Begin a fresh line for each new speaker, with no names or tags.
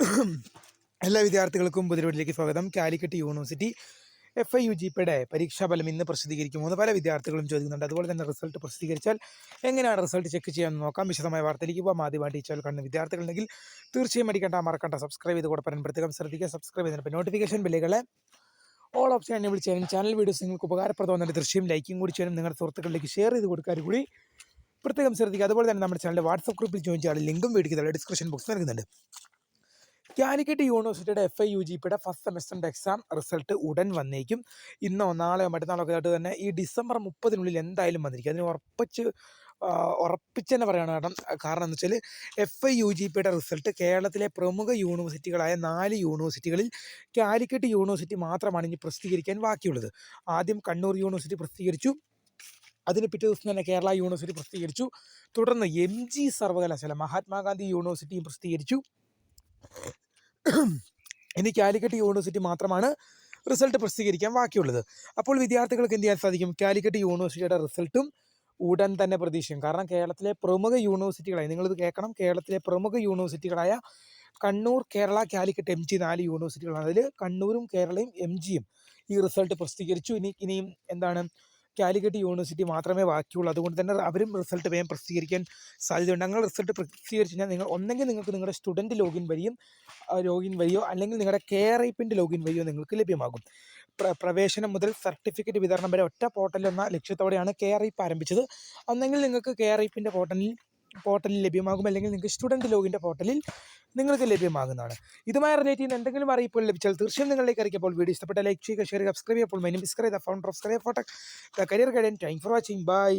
എല്ലാ വിദ്യാർത്ഥികൾക്കും പുതിയവരിലേക്ക് സ്വാഗതം. Calicut university F I U G പിയുടെ പരീക്ഷാഫലം ഇന്ന് പ്രസിദ്ധീകരിക്കുമെന്ന് പല വിദ്യാർത്ഥികളും ചോദിക്കുന്നുണ്ട്. അതുപോലെ തന്നെ റിസൾട്ട് പ്രസിദ്ധീകരിച്ചാൽ എങ്ങനെയാണ് റിസൾട്ട് ചെക്ക് ചെയ്യാമെന്ന് നോക്കാം. വിശദമായ വാർത്തയിലേക്ക് പോകാം ആദ്യം വേണ്ടി ചാനൽ കാണുന്ന വിദ്യാർത്ഥികളുണ്ടെങ്കിൽ തീർച്ചയായും അടിക്കേണ്ട മറക്കണ്ട സബ്സ്ക്രൈബ് ചെയ്ത് കൂടെ പ്രത്യേകം ശ്രദ്ധിക്കുക സബ്സ്ക്രൈബ് ചെയ്തിട്ട് നോട്ടിഫിക്കേഷൻ ബില്ലുകളെ ഓൾ ഓപ്ഷൻ എന്നെ ചെയ്യാനും ചാനൽ വീഡിയോസ് നിങ്ങൾക്ക് ഉപകാരപ്രദമാകുന്ന ദൃശ്യം ലൈക്കും കൂടി ചെയ്യാനും നിങ്ങളുടെ സുഹൃത്തുക്കളിലേക്ക് ഷെയർ ചെയ്ത് കൊടുക്കാൻ കൂടി പ്രത്യേകം ശ്രദ്ധിക്കുക. അതുപോലെ തന്നെ നമ്മുടെ ചാനലിന്റെ വാട്സപ്പ് ഗ്രൂപ്പിൽ ജോയിൻ ചെയ്യാൻ ലിങ്കും മേടിക്കുന്നത് ഡിസ്ക്രിപ്ഷൻ ബോക്സ് നൽകുന്നുണ്ട്. കാലിക്കറ്റ് യൂണിവേഴ്സിറ്റിയുടെ എഫ് ഐ യു ജി പിയുടെ ഫസ്റ്റ് സെമസ്റ്ററിന്റെ എക്സാം റിസൾട്ട് ഉടൻ വന്നേക്കും. ഇന്നോ നാളെയോ മറ്റന്നാളോ ഒക്കെ ആയിട്ട് തന്നെ ഈ ഡിസംബർ മുപ്പതിനുള്ളിൽ എന്തായാലും വന്നിരിക്കും. അതിന് ഉറപ്പിച്ച് ഉറപ്പിച്ച് തന്നെ പറയണം കാരണം കാരണം എന്ന് വെച്ചാൽ എഫ് ഐ യു ജി പിയുടെ റിസൾട്ട് കേരളത്തിലെ പ്രമുഖ യൂണിവേഴ്സിറ്റികളായ നാല് യൂണിവേഴ്സിറ്റികളിൽ കാലിക്കറ്റ് യൂണിവേഴ്സിറ്റി മാത്രമാണ് ഇനി പ്രസിദ്ധീകരിക്കാൻ ബാക്കിയുള്ളത്. ആദ്യം കണ്ണൂർ യൂണിവേഴ്സിറ്റി പ്രസിദ്ധീകരിച്ചു. അതിന് പിറ്റേ ദിവസം തന്നെ കേരള യൂണിവേഴ്സിറ്റി പ്രസിദ്ധീകരിച്ചു. തുടർന്ന് എം ജി സർവകലാശാല മഹാത്മാഗാന്ധി യൂണിവേഴ്സിറ്റിയും പ്രസിദ്ധീകരിച്ചു. ഇനി കാലിക്കറ്റ് യൂണിവേഴ്സിറ്റി മാത്രമാണ് റിസൾട്ട് പ്രസിദ്ധീകരിക്കാൻ ബാക്കിയുള്ളത്. അപ്പോൾ വിദ്യാർത്ഥികൾക്ക് എന്ത് ചെയ്യാൻ സാധിക്കും? കാലിക്കറ്റ് യൂണിവേഴ്സിറ്റിയുടെ റിസൾട്ടും ഉടൻ തന്നെ പ്രതീക്ഷിക്കും. കാരണം കേരളത്തിലെ പ്രമുഖ യൂണിവേഴ്സിറ്റികളായി നിങ്ങളിത് കേൾക്കണം കേരളത്തിലെ പ്രമുഖ യൂണിവേഴ്സിറ്റികളായ കണ്ണൂർ കേരള കാലിക്കറ്റ് എം ജി നാല് യൂണിവേഴ്സിറ്റികളാണ്. അതിൽ കണ്ണൂരും കേരളയും എം ജിയും ഈ റിസൾട്ട് പ്രസിദ്ധീകരിച്ചു. ഇനി ഇനിയും എന്താണ്? കാലിക്കറ്റ് യൂണിവേഴ്സിറ്റി മാത്രമേ ബാക്കിയുള്ളൂ. അതുകൊണ്ട് തന്നെ അവരും റിസൾട്ട് വേഗം പ്രസിദ്ധീകരിക്കാൻ സാധ്യതയുണ്ട്. അങ്ങനെ റിസൾട്ട് പ്രസിദ്ധീകരിച്ച് കഴിഞ്ഞാൽ നിങ്ങൾ ഒന്നെങ്കിൽ നിങ്ങൾക്ക് നിങ്ങളുടെ സ്റ്റുഡന്റ് ലോഗിൻ വഴിയും ലോഗിൻ വഴിയോ അല്ലെങ്കിൽ നിങ്ങളുടെ കെയർ ഐപ്പിന്റെ ലോഗിൻ വഴിയോ നിങ്ങൾക്ക് ലഭ്യമാകും. പ്ര പ്രവേശനം മുതൽ സർട്ടിഫിക്കറ്റ് വിതരണം വരെ ഒറ്റ പോർട്ടൽ എന്ന ലക്ഷ്യത്തോടെയാണ് കെയർ ഐപ്പ് ആരംഭിച്ചത്. ഒന്നെങ്കിൽ നിങ്ങൾക്ക് കെയർ ഐപ്പിന്റെ പോർട്ടലിൽ പോർട്ടലിൽ ലഭ്യമാകും. അല്ലെങ്കിൽ നിങ്ങൾക്ക് സ്റ്റുഡന്റ് ലോഗിന്റെ പോർട്ടലിൽ നിങ്ങൾക്ക് ലഭ്യമാകുന്നതാണ്. ഇതുമായി റിലേറ്റ് ചെയ്യുന്ന എന്തെങ്കിലും അറിയിപ്പോൾ ലഭിച്ചാൽ തീർച്ചയായും നിങ്ങളിലേക്ക് അറിയിക്കുമ്പോൾ വീഡിയോ ഇഷ്ടപ്പെട്ട ലൈക്ക് ചെയ്യുക ഷെയർ സബ്സ്ക്രൈബ് ചെയ്യുമ്പോൾ മെനും subscribe the founder of സ്ക്രൈ the career guidance thank for watching bye